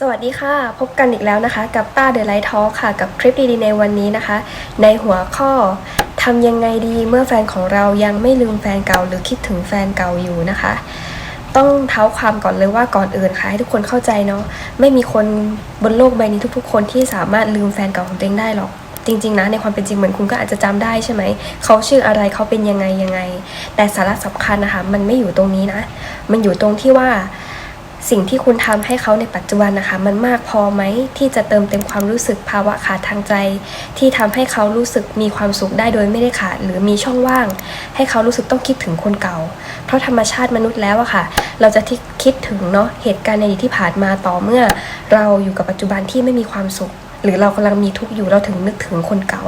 สวัสดีค่ะ พบกันอีกแล้วนะคะ กับต้าเดอะไลท์ทอค่ะ กับคลิปดีๆในวันนี้นะคะ ในหัวข้อทำยังไงดีเมื่อแฟนของเรายังไม่ลืมแฟนเก่า หรือคิดถึงแฟนเก่าอยู่นะคะ ต้องเท้าความก่อนเลยว่าก่อนอื่นค่ะ ให้ทุกคนเข้าใจเนาะไม่มีคนบนโลกใบนี้ทุกๆ คนที่สามารถลืมแฟนเก่าของตัวเองได้หรอกจริงๆนะในความเป็นจริงเหมือนคุณก็อาจจะจำได้ใช่ไหม เขาชื่ออะไรเขาเป็นยังไงยังไง แต่สาระสำคัญนะคะ มันไม่อยู่ตรงนี้นะ มันอยู่ตรงที่ว่า สิ่งที่คุณทำให้เขาในปัจจุบันนะคะ มันมากพอไหมที่จะเติมเต็มความรู้สึกภาวะขาดทางใจ ที่ทำให้เขารู้สึกมีความสุขได้โดยไม่ได้ขาด หรือมีช่องว่าง ให้เขารู้สึกต้องคิดถึงคนเก่า เพราะธรรมชาติมนุษย์แล้วอะค่ะ เราจะที่คิดถึงเนาะเหตุการณ์ในอดีตที่ผ่านมาต่อเมื่อ เราอยู่กับปัจจุบันที่ไม่มีความสุข หรือเรากำลังมีทุกข์อยู่เราถึงนึกถึงคนเก่า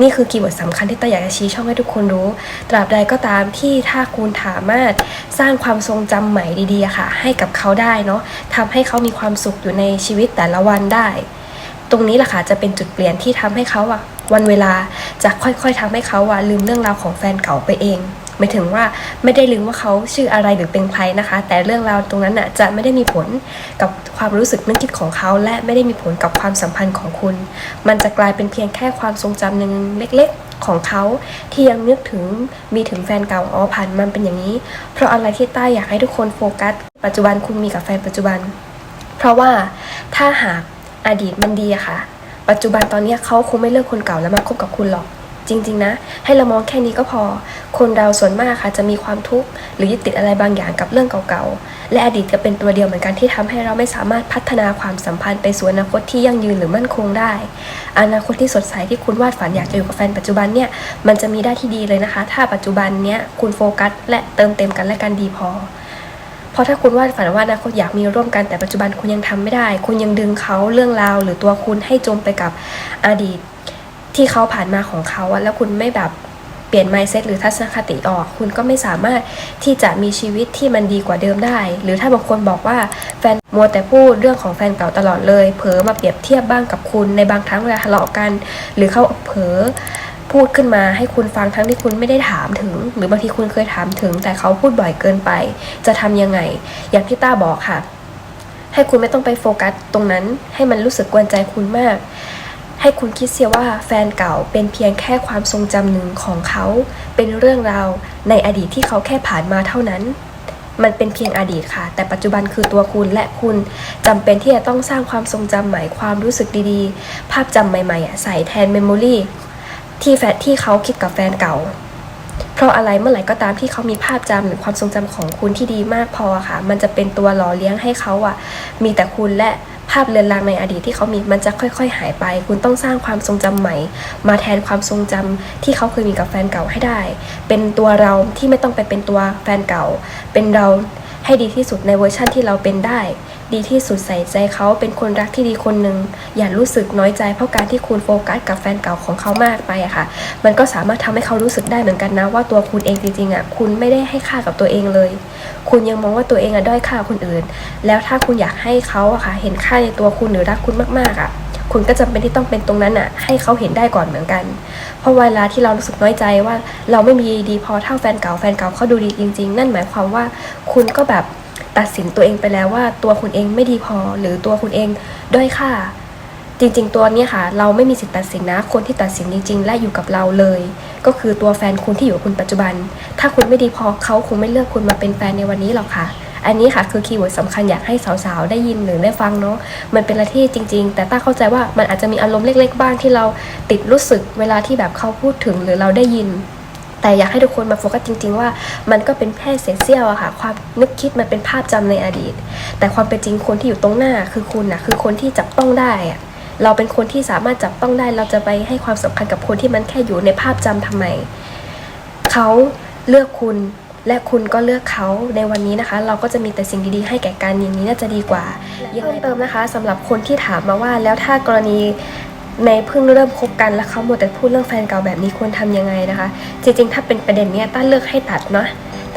นี่คือคีย์เวิร์ดสำคัญที่ต้าอยากจะชี้ช่องให้ทุกคนรู้ ตราบใดก็ตามที่ถ้าคุณสามารถสร้างความทรงจำใหม่ดีๆค่ะ ให้กับเขาได้เนาะทำให้เขามีความสุขอยู่ในชีวิตแต่ละวันได้ ตรงนี้แหละค่ะจะเป็นจุดเปลี่ยนที่ทำให้เขาอะวันเวลาจะค่อยๆทำให้เขาอะลืมเรื่องราวของแฟนเก่าไปเอง หมายถึงว่าไม่ได้ลืมว่าเขาชื่ออะไรหรือเป็นใครนะคะ แต่เรื่องราวตรงนั้นอะจะไม่ได้มีผลกับความรู้สึกนึกคิดของเขา และไม่ได้มีผลกับความสัมพันธ์ของคุณ มันจะกลายเป็นเพียงแค่ความทรงจำหนึ่งเล็กๆของเขาที่ยังนึกถึงมีถึงแฟนเก่าอ๋อผ่านมันเป็นอย่างนี้ เพราะอะไรที่ต้าอยากให้ทุกคนโฟกัส ปัจจุบันคุณมีกับแฟนปัจจุบัน เพราะว่าถ้าหากอดีตมันดีอะค่ะ ปัจจุบันตอนนี้เขาคงไม่เลิกคนเก่าแล้วมาคบกับคุณหรอก จริง ๆ นะ ให้เรามองแค่นี้ก็พอ คนเราส่วนมากค่ะจะมีความทุกข์หรือยึดติดอะไรบางอย่างกับเรื่องเก่าๆ และอดีตก็เป็นตัวเดียวเหมือนกันที่ทำให้เราไม่สามารถพัฒนาความสัมพันธ์ไปสู่อนาคตที่ยั่งยืนหรือมั่นคงได้ อนาคตที่สดใสที่คุณวาดฝันอยากจะอยู่กับแฟนปัจจุบันเนี่ยมันจะมีได้ที่ดีเลยนะคะ ถ้าปัจจุบันเนี้ยคุณโฟกัส และเติมเต็มกันและกันดีพอเพราะถ้าคุณวาดฝันว่าอนาคตอยากมีร่วมกันแต่ปัจจุบันคุณยังทำไม่ได้ คุณยังดึงเขาเรื่องราว หรือตัวคุณให้จมไปกับอดีต ที่เขาผ่านมาของเขาแล้วคุณไม่แบบเปลี่ยน mindset หรือทัศนคติออก คุณก็ไม่สามารถที่จะมีชีวิตที่มันดีกว่าเดิมได้ หรือถ้าบางคนบอกว่าแฟนมัวแต่พูดเรื่องของแฟนเก่าตลอดเลย เผลอมาเปรียบเทียบบ้างกับคุณในบางครั้งเวลาทะเลาะกัน หรือเขาเผลอพูดขึ้นมาให้คุณฟังทั้งที่คุณไม่ได้ถามถึง หรือบางทีคุณเคยถามถึง แต่เขาพูดบ่อยเกินไป จะทำยังไง อย่างที่ต้าบอกค่ะ ให้คุณไม่ต้องไปโฟกัสตรงนั้น ให้มันรู้สึกกวนใจคุณมาก ให้คุณคิดเสียว่าแฟนเก่าเป็นเพียงแค่ความทรงจำหนึ่งของเขา เป็นเรื่องราวในอดีตที่เขาแค่ผ่านมาเท่านั้น มันเป็นเพียงอดีตค่ะ แต่ปัจจุบันคือตัวคุณและคุณจำเป็นที่จะต้องสร้างความทรงจำใหม่ความรู้สึกดีๆ ภาพจำใหม่ๆ ใส่แทนเมมโมรีที่แฟนที่เขาคิดกับแฟนเก่า เพราะอะไรเมื่อไหร่ก็ตามที่เขามีภาพจำหรือความทรงจำของคุณที่ดีมากพอค่ะ มันจะเป็นตัวหล่อเลี้ยงให้เขาอะมีแต่คุณและ พเลือนลางในอดีตที่เขามีมันจะค่อย ๆ หายไป คุณต้องสร้างความทรงจำใหม่ มาแทนความทรงจำที่เขาเคยมีกับแฟนเก่าให้ได้ เป็นตัวเราที่ไม่ต้องไปเป็นตัวแฟนเก่า เป็นเรา ให้ดีที่สุดในเวอร์ชั่นที่เราเป็นได้ ดีที่สุดใส่ใจเขาเป็นคนรักที่ดีคนหนึ่งอย่ารู้สึกน้อยใจเพราะการที่คุณโฟกัสกับแฟนเก่าของเขามากไปอะค่ะ มันก็สามารถทำให้เขารู้สึกได้เหมือนกันนะว่าตัวคุณเองจริงๆอะคุณไม่ได้ให้ค่ากับตัวเองเลย คุณยังมองว่าตัวเองอะด้อยค่าคนอื่น แล้วถ้าคุณอยากให้เขาอะค่ะ เห็นค่าในตัวคุณหรือรักคุณมากๆอะ คุณก็จำเป็นที่ต้องเป็นตรงนั้นอะให้เขาเห็นได้ก่อนเหมือนกัน เพราะเวลาที่เรารู้สึกน้อยใจว่า เราไม่มีดีพอเท่าแฟนเก่าแฟนเก่าเขาดูดีจริง ๆ นั่นหมายความว่าคุณก็แบบตัดสินตัวเองไปแล้วว่าตัวคุณเองไม่ดีพอหรือตัวคุณเองด้อยค่า จริง ๆ ตัวนี้ค่ะ เราไม่มีสิทธิ์ตัดสินนะ คนที่ตัดสินจริง ๆ และอยู่กับเราเลย ก็คือตัวแฟนคุณที่อยู่กับคุณปัจจุบัน ถ้าคุณไม่ดีพอเขาคงไม่เลือกคุณมาเป็นแฟนในวันนี้หรอกค่ะ อันนี้ค่ะคือคีย์เวิร์ดสำคัญอยากให้สาวๆ ได้ยินหรือได้ฟังเนาะมันเป็นอะไรที่จริง ๆ แต่ต้าเข้าใจว่ามันอาจจะมีอารมณ์เล็ก ๆ บ้างที่เราติดรู้สึกเวลาที่แบบเขาพูดถึงหรือเราได้ยิน แต่อยากให้ทุกคนมาโฟกัสจริง ๆ ว่ามันก็เป็นแค่เศษเสี้ยวอะค่ะ ความนึกคิดมันเป็นภาพจำในอดีต แต่ความเป็นจริงคนที่อยู่ตรงหน้าคือคุณนะคือคนที่จับต้องได้อะเราเป็นคนที่สามารถจับต้องได้ เราจะไปให้ความสำคัญกับคนที่มันแค่อยู่ในภาพจำทำไมเขาเลือกคุณ และคุณก็เลือกเขาในวันนี้นะคะ เราก็จะมีแต่สิ่งดีๆให้แก่กันอย่างนี้น่าจะดีกว่ายังไงเติมนะคะสำหรับคนที่ถามมาว่าแล้วถ้ากรณีในเพิ่งเริ่มคบกันแล้วเขาหมดแต่พูดเรื่องแฟนเก่าแบบนี้ควรทำยังไงนะคะ จริง ๆ ถ้าเป็นประเด็นเนี้ยต้าเลือกให้ตัดเนาะ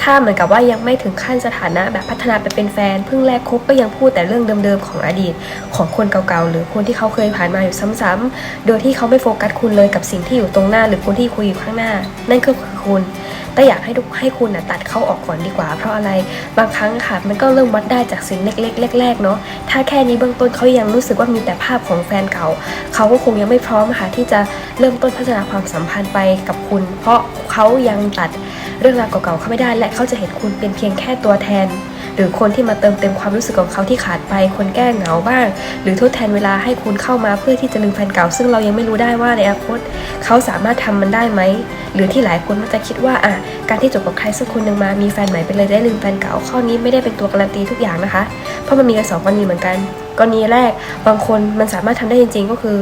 ถ้าเหมือนกับว่ายังไม่ถึงขั้นสถานะแบบพัฒนาไปเป็นแฟนเพิ่งแรกคบก็ยังพูดแต่เรื่องเดิมๆของอดีตของคนเก่าๆหรือคนที่เขาเคยผ่านมาอยู่ซ้ำๆโดยที่เขาไม่โฟกัสคุณเลยกับสิ่งที่อยู่ตรงหน้า หรือคนที่คุยอยู่ข้างหน้า นั่นก็คือคุณ แต่อยากให้ทุกให้คุณนะตัดเขาออกก่อนดีกว่า เพราะอะไรบางครั้งค่ะ มันก็เริ่มวัดได้จากสิ่งเล็กๆแรกๆเนาะถ้าแค่นี้เบื้องต้นเขายังรู้สึกว่ามีแต่ภาพของแฟนเก่า เขาก็คงยังไม่พร้อมค่ะที่จะเริ่มต้นพัฒนาความสัมพันธ์ไปกับคุณ เพราะเขายังตัดเรื่องราวเก่าๆเขาไม่ได้ และเขาจะเห็นคุณเป็นเพียงแค่ตัวแทน หรือคนที่มาเติมเต็มความรู้สึกของเขาที่ขาดไป คนแก้เหงาบ้าง หรือทดแทนเวลาให้คุณเข้ามาเพื่อที่จะลืมแฟนเก่า ซึ่งเรายังไม่รู้ได้ว่าในอนาคตเขาสามารถทำมันได้ไหม หรือที่หลายคนมักจะคิดว่าอะการที่จบกับใครสักคนหนึ่งมามีแฟนใหม่ไปเลยได้ลืมแฟนเก่าข้อนี้ไม่ได้เป็นตัวการันตีทุกอย่างนะคะ เพราะมันมีกันสองกรณีเหมือนกันกรณีแรกบางคนมันสามารถทำได้จริง ๆ ก็คือ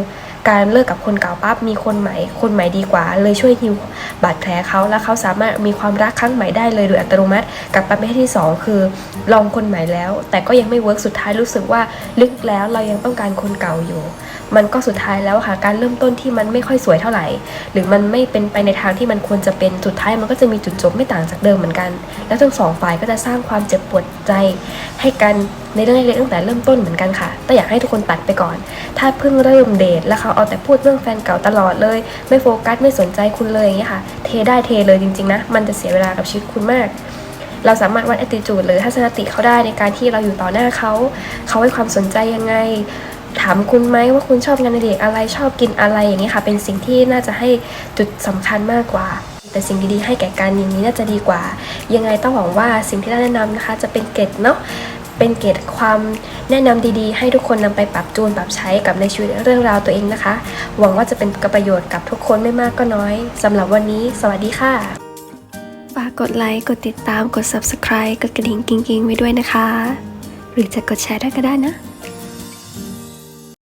การเลิกกับคนเก่าปั๊บมีคนใหม่ คนใหม่ดีกว่า เลยช่วยฮิวบาดแผลเขาแล้วเขาสามารถมีความรักครั้งใหม่ได้เลยโดยอัตโนมัติกับประเภทที่สองคือ ลองคนใหม่แล้ว แต่ก็ยังไม่เวิร์กสุดท้ายรู้สึกว่าลึกแล้วเรายังต้องการคนเก่าอยู่ มันก็สุดท้ายแล้วค่ะการเริ่มต้นที่มันไม่ค่อยสวยเท่าไหร่ หรือมันไม่เป็นไปในทางที่มันควรจะเป็นสุดท้ายมันก็จะมีจุดจบไม่ต่างจากเดิมเหมือนกัน แล้วทั้งสองฝ่ายก็จะสร้างความเจ็บปวดใจ ให้กันในเรื่องเล็กๆตั้งแต่เริ่มต้นเหมือนกันค่ะ แต่อยากให้ทุกคนตัดไปก่อน ถ้าเพิ่งเริ่มเดทแล้วเขาเอาแต่พูดเรื่องแฟนเก่าตลอดเลย ไม่โฟกัสไม่สนใจคุณเลยอย่างเงี้ยค่ะ เทได้เทเลยจริงๆนะ มันจะเสียเวลากับชีวิตคุณมาก เราสามารถวัด attitude หรือทัศนคติเขาได้ในการที่เราอยู่ต่อหน้าเขา เขาให้ความสนใจยังไง ถามคุณไหมว่าคุณชอบงานอดิเรกอะไรชอบกินอะไรอย่างนี้ค่ะ เป็นสิ่งที่น่าจะให้จุดสำคัญมากกว่าแต่สิ่งดีๆให้แก่กันอย่างนี้น่าจะดีกว่า ยังไงต้องหวังว่าสิ่งที่เราแนะนำนะคะ จะเป็นเกร็ดเนาะ เป็นเกตความแนะนำดีๆ ให้ทุกคนนำไปปรับจูนปรับใช้กับในชีวิตเรื่องราวตัวเองนะคะ หวังว่าจะเป็นประโยชน์กับทุกคนไม่มากก็น้อยสำหรับวันนี้ สวัสดีค่ะ ฝากกดไลค์กดติดตามกด subscribe กดกระดิ่งกิ้งๆไว้ด้วยนะคะ หรือจะกดแชร์ด้ก็ได้นะ